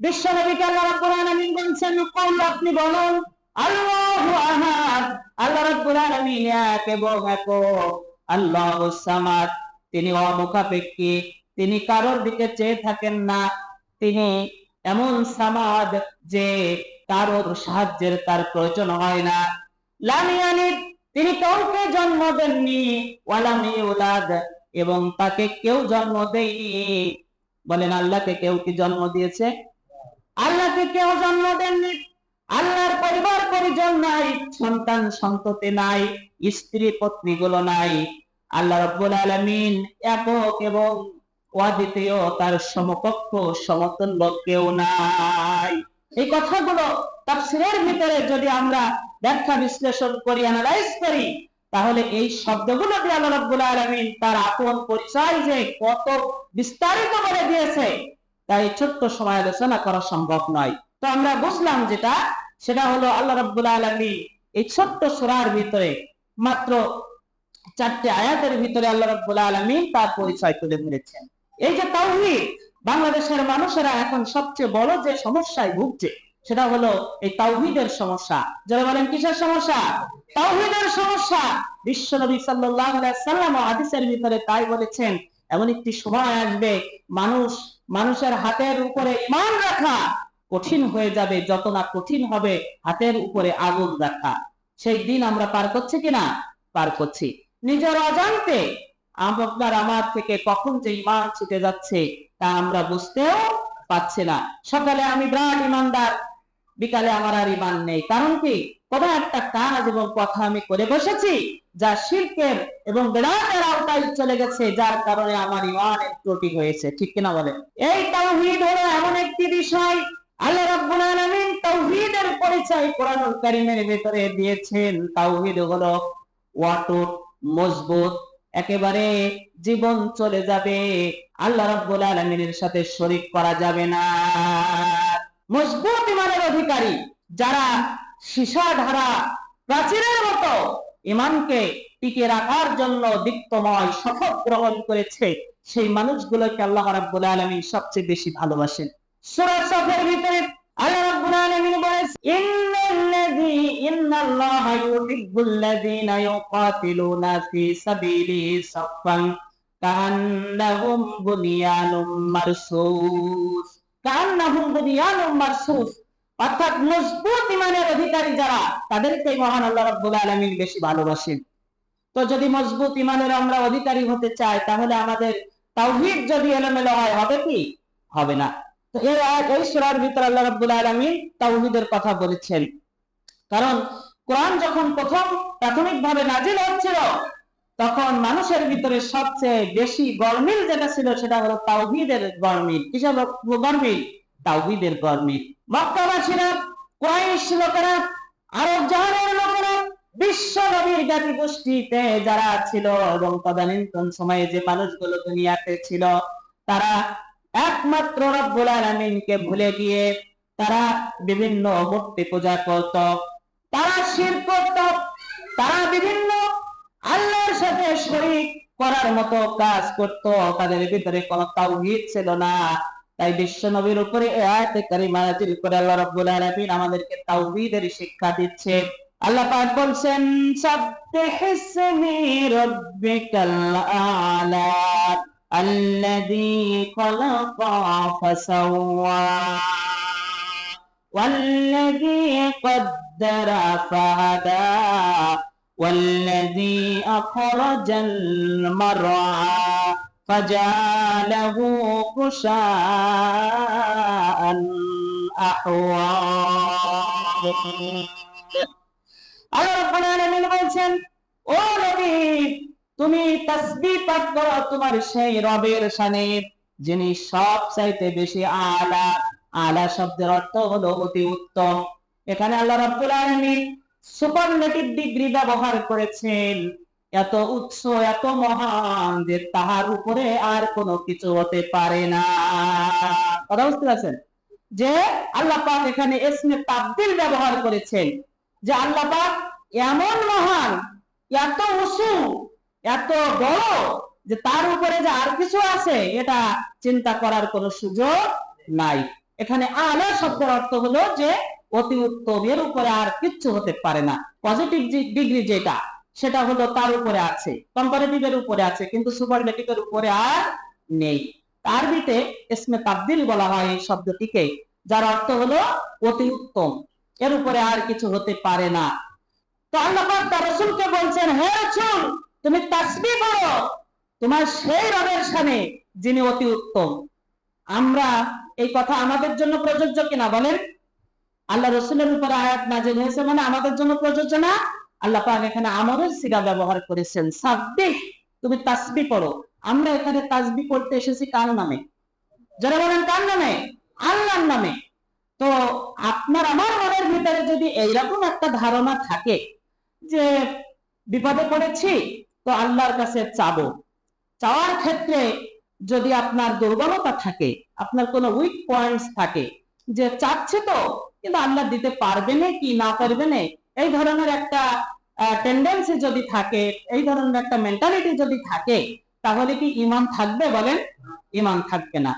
আল্লাহ রাব্বুল আলামিন বলছেন আপনি আল্লাহু আহাদ, আল্লাহ রাব্বুল আলামিন এক এবং একক। আল্লাহুস সামাদ, তিনি অমুখাপেক্ষী, তিনি কারোর দিকে চেয়ে থাকেন না। তিনি এমন সামাদ যে কারোর সাহায্যের তার প্রয়োজন হয় না। লামিয়ানিদ তিনি কাউকে জন্ম দেননি। ওয়ালাম ইউলাদ, এবং তাকে কেউ জন্ম দেয়নি। বলেন, আল্লাহকে কেউ কি জন্ম দিয়েছে? আল্লাহকে কেউ জন্ম দেননি। আল্লাহর পরিবার পরিজন নাই, সন্তান সন্ততি নাই, স্ত্রী পত্নী গুলো নাই। আল্লাহ রব্বুল আলামিন একক এবং অদ্বিতীয় তার সমকক্ষ সমতুল্য কেউ নাই। এই কথাগুলো তাফসীরের ভিতরে যদি আমরা ব্যাখ্যা বিশ্লেষণ করি অ্যানালাইজ করি, তাহলে এই শব্দগুলো দিয়ে আল্লাহ রাব্বুল আলামিন তার আপন পরিচয় যে কত বিস্তারিত করে দিয়েছে তাই ছোট্ট সময় আলোচনা করা সম্ভব নয়। তো আমরা বুঝলাম যেটা, সেটা হলো আল্লাহ রাব্বুল আলামিন এই ছোট্ট সূরার ভিতরে মাত্র চারটি আয়াতের ভিতরে আল্লাহ রাব্বুল আলামিন তার পরিচয় তুলে ধরেছেন। এই যে তাওহীদ, বাংলাদেশের মানুষেরা এখন সবচেয়ে বড় যে সমস্যায় ভুগছে, সেটা হলো এই তাওহীদের সমস্যা। যারা বলেন, কিসের সমস্যা? তাওহীদের সমস্যা। বিশ্বনবী আলাইহি সাল্লাম হাদিসের ভিতরে তাই বলেছেন এমন একটি সময় আসবে, মানুষ, মানুষের হাতের উপরে ইমান রাখা কঠিন হয়ে যাবে, যত না কঠিন হবে হাতের উপরে আগুন রাখা। সেই দিন আমরা পার করছি কিনা? পার করছি। নিজের অজান্তে আপনার আমার থেকে কখন যে ইমান ছুটে যাচ্ছে তা আমরা বুঝতেও পাচ্ছি না। সকালে আমি বিরাট ইমানদার বিকালে আমার আর ইমান নেই। কারণ কি? কোনো একটা কাজ এবং কথা আমি করে বসেছি, যা শিল্পের এবং বেড়াতের আওতায় চলে গেছে, যার কারণে আমার ইমানের ত্রুটি হয়েছে। ঠিক কিনা বলে? এই তাওহীদ হলো এমন একটি বিষয়, আল্লাহ রাব্বুল আলামিন পরিচয় কোরআনুল কারীমের ভিতরে দিয়েছেন। হলো মজবুত, একেবারে জীবন চলে যাবে। আল্লাহ রাব্বুল আলামিনের সাথে শরীক করা যাবে না। মজবুত ইমানের অধিকারী যারা সীসা ধারা প্রাচীরের মতো ইমানকে টিকে রাখার জন্য দীপ্তময় শপথ গ্রহণ করেছে, সেই মানুষগুলোকে আল্লাহ রাব্বুল আলামিন সবচেয়ে বেশি ভালোবাসেন। সূরা সফের ভিতরে আল্লাহ রাব্বুল আলামিন বলেছেন ইন্নাল্লাযী কান্নাহুম মারসুস। অর্থাৎ মজবুত ইমানের অধিকারী যারা তাদেরকে মহান আল্লাহ রাব্বুল আলামিন বেশি ভালোবাসেন। তো যদি মজবুত ইমানের আমরা অধিকারী হতে চাই, তাহলে আমাদের তাওহীদ যদি এলোমেলো হয়, হবে কি? হবে না। তো আয়াত, এই সূরার ভিতর আল্লাহ রাব্বুল আলামিন তাওহীদের কথা বলেছেন। কারণ কোরআন যখন প্রথম প্রাথমিকভাবে নাজিল হচ্ছিল তখন মানুষের ভিতরে সবচেয়ে বেশি গরমিল যেটা ছিল, সেটা হলো তাওহীদের গরমিল। কিসের গরমিল? তাওহীদের গরমিল। মক্কাবাসীরা, কুরাইশ লোকেরা, আরব জাহানের লোকেরা বিশ্ব নবীর জাতি গোষ্ঠীতে যারা ছিল এবং তদানীন্তন সময়ে যে মানুষগুলো দুনিয়াতে ছিল, তারা একমাত্র রব্বুল আলামিনকে ভুলে গিয়ে তারা বিভিন্ন মূর্তি পূজা করত। তারা শির করত। তারা বিভিন্ন আল্লাহর সাথে শরীক করার মতো কাজ করত তাদের ভিতরে কোনো তাওহীদ ছিল না তাই বিশ্ব নবীর উপরে এই আয়াতে কারিমা নাযিল করে আল্লাহ রাব্বুল আলামিন আমাদেরকে তাওহীদের শিক্ষা দিচ্ছে আল্লাহ পাক বলছেন সাব্বিহ ইসমি রাব্বিকাল আলা الذي خلق فسوى والذي قدر فهدى والذي أخرج المرعى فجعله غشاء أحوى আল্লাহ রাব্বুল আলামিন বলছেন ও নবী তুমি তাসবিহ পাঠ করো তোমার সেই রবের শানে যিনি সব চাইতে বেশি আলা আলা শব্দের অর্থ হলো অতি উত্তম এখানে আল্লাহ রাব্বুল আলামিন ডিগ্রি ব্যবহার করেছেন। এত উৎস এত মহান যে তাহার উপরে আর কোনো কিছু হতে পারে না। কথা বুঝতে পারছেন? যে আল্লাহ পাক এখানে এসমে তাবদিল ব্যবহার করেছেন। যে আল্লাহ পাক এমন মহান, এত উঁচু, এত বড় যে তার উপরে যে আর কিছু আছে, এটা চিন্তা করার কোনো সুযোগ নাই। এখানে আলা শব্দের অর্থ হলো যে অতি উত্তম এর উপরে আর কিচ্ছু হতে পারে না। পজিটিভ ডিগ্রি যেটা, সেটা হলো তার উপরে আছে। কম্পারেটিভ এর উপরে আছে, কিন্তু সুপারলেটিভ এর উপরে আর নেই। আরবিতে ইসমে তাবদিল বলা হয় এই শব্দটিকে, যার অর্থ হলো অতি উত্তম এর উপরে আর কিছু হতে পারে না। তো আল্লাহ তার রাসূলকে বলছেন, হে রাসূল, তুমি তাসবিহ করো তোমার সেই রবের সামনে যিনি অতি উত্তম আমরা এই কথা আমাদের জন্য প্রযোজ্য কিনা বলেন? আল্লাহ রসুলের উপর আয়াত নাজিল হয়েছে মানে আমাদের জন্য প্রযোজ্য না। আল্লাহ পাক এখানে আমরের সিগা ব্যবহার করেছেন। সাব্বিহ, তুমি তাসবি পড়ো। আমরা এখানে তাসবি করতে এসেছি কার নামে? যারা বলেন কার নামে? আল্লাহর নামে। তো আপনার আমার মনের ভিতরে যদি এইরকম একটা ধারণা থাকে যে বিপদে পড়েছি, তো আল্লাহর কাছে চাবো। চাওয়ার ক্ষেত্রে যদি আপনার দুর্বলতা থাকে, আপনার কোনো উইক পয়েন্টস থাকে, যে চাচ্ছে তো কিন্তু আল্লাহ দিতে পারবে না কি না পারবে না? এই ধরনের একটা টেন্ডেন্সি যদি থাকে, এই ধরনের একটা মেন্টালিটি যদি থাকে, তাহলে কি ইমান থাকবে বলেন? ইমান থাকবে না।